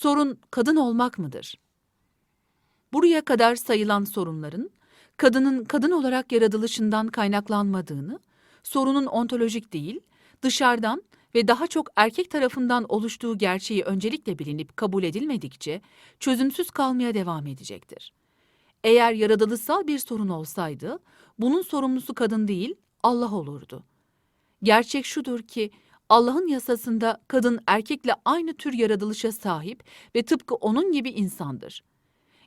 sorun kadın olmak mıdır? Buraya kadar sayılan sorunların kadının kadın olarak yaratılışından kaynaklanmadığını, sorunun ontolojik değil, dışarıdan ve daha çok erkek tarafından oluştuğu gerçeği öncelikle bilinip kabul edilmedikçe çözümsüz kalmaya devam edecektir. Eğer yaratılışsal bir sorun olsaydı, bunun sorumlusu kadın değil, Allah olurdu. Gerçek şudur ki Allah'ın yasasında kadın erkekle aynı tür yaratılışa sahip ve tıpkı onun gibi insandır.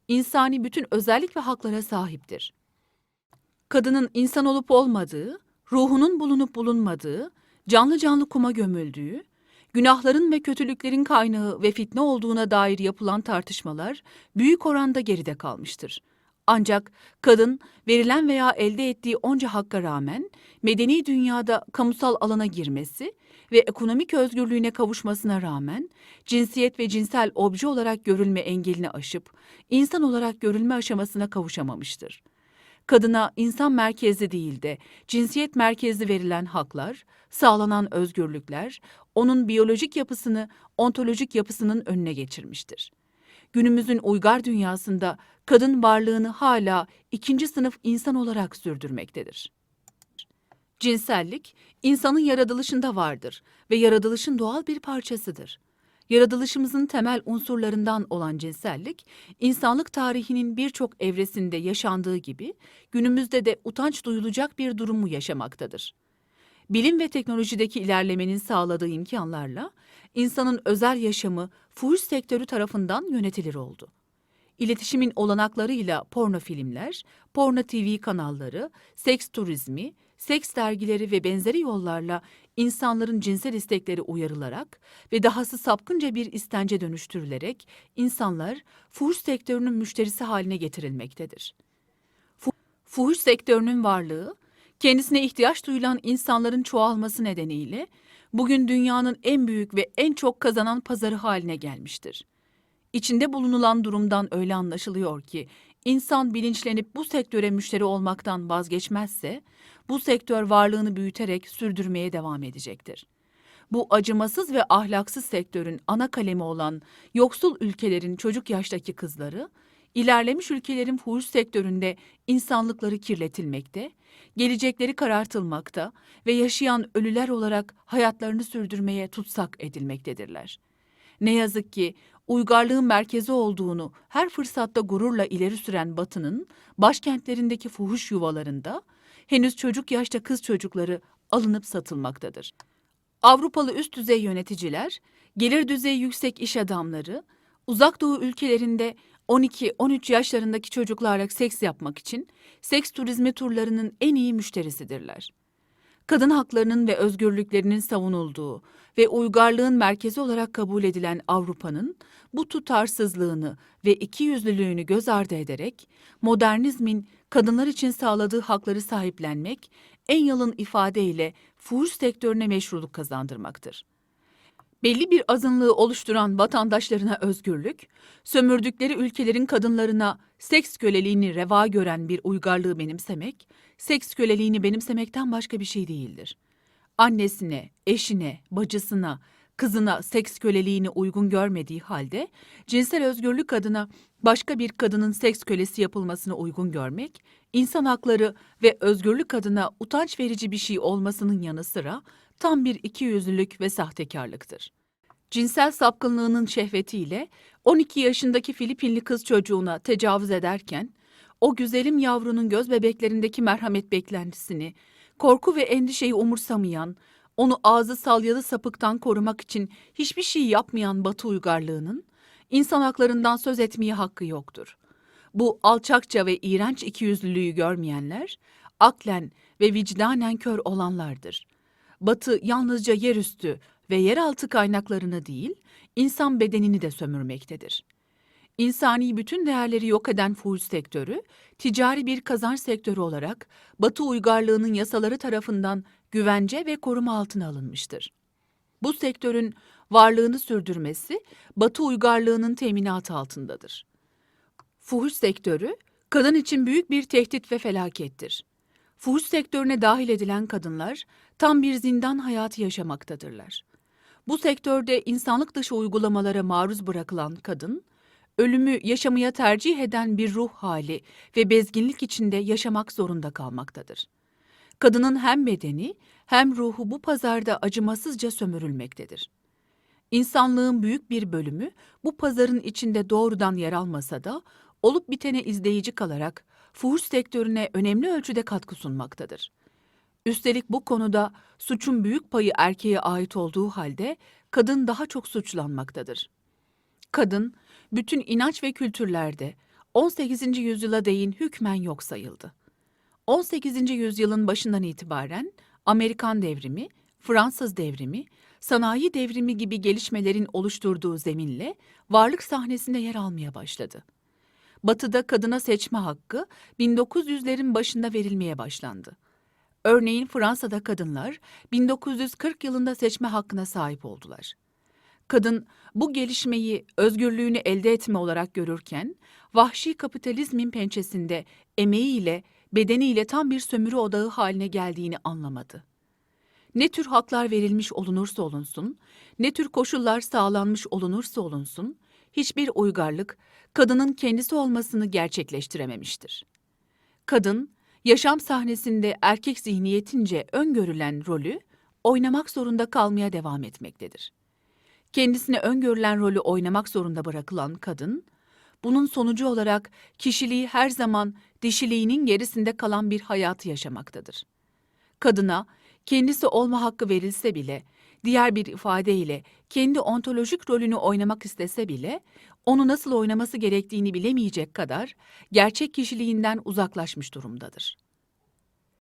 İnsani bütün özellik ve haklara sahiptir. Kadının insan olup olmadığı, ruhunun bulunup bulunmadığı, canlı canlı kuma gömüldüğü, günahların ve kötülüklerin kaynağı ve fitne olduğuna dair yapılan tartışmalar büyük oranda geride kalmıştır. Ancak kadın verilen veya elde ettiği onca hakka rağmen medeni dünyada kamusal alana girmesi ve ekonomik özgürlüğüne kavuşmasına rağmen cinsiyet ve cinsel obje olarak görülme engelini aşıp insan olarak görülme aşamasına kavuşamamıştır. Kadına insan merkezli değil de cinsiyet merkezli verilen haklar, sağlanan özgürlükler onun biyolojik yapısını ontolojik yapısının önüne geçirmiştir günümüzün uygar dünyasında kadın varlığını hala ikinci sınıf insan olarak sürdürmektedir. Cinsellik, insanın yaratılışında vardır ve yaratılışın doğal bir parçasıdır. Yaratılışımızın temel unsurlarından olan cinsellik, insanlık tarihinin birçok evresinde yaşandığı gibi günümüzde de utanç duyulacak bir durumu yaşamaktadır. Bilim ve teknolojideki ilerlemenin sağladığı imkanlarla insanın özel yaşamı fuhuş sektörü tarafından yönetilir oldu. İletişimin olanaklarıyla porno filmler, porno TV kanalları, seks turizmi, seks dergileri ve benzeri yollarla insanların cinsel istekleri uyarılarak ve dahası sapkınca bir istence dönüştürülerek insanlar fuhuş sektörünün müşterisi haline getirilmektedir. Fu- Fuhuş sektörünün varlığı, kendisine ihtiyaç duyulan insanların çoğalması nedeniyle bugün dünyanın en büyük ve en çok kazanan pazarı haline gelmiştir. İçinde bulunulan durumdan öyle anlaşılıyor ki insan bilinçlenip bu sektöre müşteri olmaktan vazgeçmezse bu sektör varlığını büyüterek sürdürmeye devam edecektir. Bu acımasız ve ahlaksız sektörün ana kalemi olan yoksul ülkelerin çocuk yaştaki kızları, ilerlemiş ülkelerin fuhuş sektöründe insanlıkları kirletilmekte, gelecekleri karartılmakta ve yaşayan ölüler olarak hayatlarını sürdürmeye tutsak edilmektedirler. Ne yazık ki uygarlığın merkezi olduğunu her fırsatta gururla ileri süren Batı'nın başkentlerindeki fuhuş yuvalarında henüz çocuk yaşta kız çocukları alınıp satılmaktadır. Avrupalı üst düzey yöneticiler, gelir düzeyi yüksek iş adamları, uzak doğu ülkelerinde 12-13 yaşlarındaki çocuklarla seks yapmak için seks turizmi turlarının en iyi müşterisidirler. Kadın haklarının ve özgürlüklerinin savunulduğu ve uygarlığın merkezi olarak kabul edilen Avrupa'nın bu tutarsızlığını ve ikiyüzlülüğünü göz ardı ederek modernizmin kadınlar için sağladığı hakları sahiplenmek en yalın ifadeyle fuhuş sektörüne meşruluk kazandırmaktır belli bir azınlığı oluşturan vatandaşlarına özgürlük, sömürdükleri ülkelerin kadınlarına seks köleliğini reva gören bir uygarlığı benimsemek, seks köleliğini benimsemekten başka bir şey değildir. Annesine, eşine, bacısına, kızına seks köleliğini uygun görmediği halde cinsel özgürlük adına başka bir kadının seks kölesi yapılmasını uygun görmek, insan hakları ve özgürlük adına utanç verici bir şey olmasının yanı sıra tam bir ikiyüzlülük ve sahtekarlıktır. Cinsel sapkınlığının şehvetiyle 12 yaşındaki Filipinli kız çocuğuna tecavüz ederken, o güzelim yavrunun göz bebeklerindeki merhamet beklentisini, korku ve endişeyi umursamayan, onu ağzı salyalı sapıktan korumak için hiçbir şey yapmayan Batı uygarlığının, insan haklarından söz etmeye hakkı yoktur. Bu alçakça ve iğrenç ikiyüzlülüğü görmeyenler, aklen ve vicdanen kör olanlardır. Batı yalnızca yerüstü ve yeraltı kaynaklarını değil, insan bedenini de sömürmektedir. İnsani bütün değerleri yok eden fuhuş sektörü, ticari bir kazanç sektörü olarak Batı uygarlığının yasaları tarafından güvence ve koruma altına alınmıştır. Bu sektörün varlığını sürdürmesi Batı uygarlığının teminatı altındadır. Fuhuş sektörü, kadın için büyük bir tehdit ve felakettir. Fuhuş sektörüne dahil edilen kadınlar tam bir zindan hayatı yaşamaktadırlar. Bu sektörde insanlık dışı uygulamalara maruz bırakılan kadın, ölümü yaşamaya tercih eden bir ruh hali ve bezginlik içinde yaşamak zorunda kalmaktadır. Kadının hem bedeni hem ruhu bu pazarda acımasızca sömürülmektedir. İnsanlığın büyük bir bölümü bu pazarın içinde doğrudan yer almasa da olup bitene izleyici kalarak fuhuş sektörüne önemli ölçüde katkı sunmaktadır. Üstelik bu konuda suçun büyük payı erkeğe ait olduğu halde kadın daha çok suçlanmaktadır. Kadın, bütün inanç ve kültürlerde 18. yüzyıla değin hükmen yok sayıldı. 18. yüzyılın başından itibaren Amerikan devrimi, Fransız devrimi, sanayi devrimi gibi gelişmelerin oluşturduğu zeminle varlık sahnesinde yer almaya başladı. Batı'da kadına seçme hakkı 1900'lerin başında verilmeye başlandı. Örneğin Fransa'da kadınlar 1940 yılında seçme hakkına sahip oldular. Kadın bu gelişmeyi özgürlüğünü elde etme olarak görürken, vahşi kapitalizmin pençesinde emeğiyle, bedeniyle tam bir sömürü odağı haline geldiğini anlamadı. Ne tür haklar verilmiş olunursa olunsun, ne tür koşullar sağlanmış olunursa olunsun, hiçbir uygarlık kadının kendisi olmasını gerçekleştirememiştir. Kadın, yaşam sahnesinde erkek zihniyetince öngörülen rolü oynamak zorunda kalmaya devam etmektedir. Kendisine öngörülen rolü oynamak zorunda bırakılan kadın, bunun sonucu olarak kişiliği her zaman dişiliğinin gerisinde kalan bir hayatı yaşamaktadır. Kadına kendisi olma hakkı verilse bile, diğer bir ifadeyle kendi ontolojik rolünü oynamak istese bile, onu nasıl oynaması gerektiğini bilemeyecek kadar gerçek kişiliğinden uzaklaşmış durumdadır.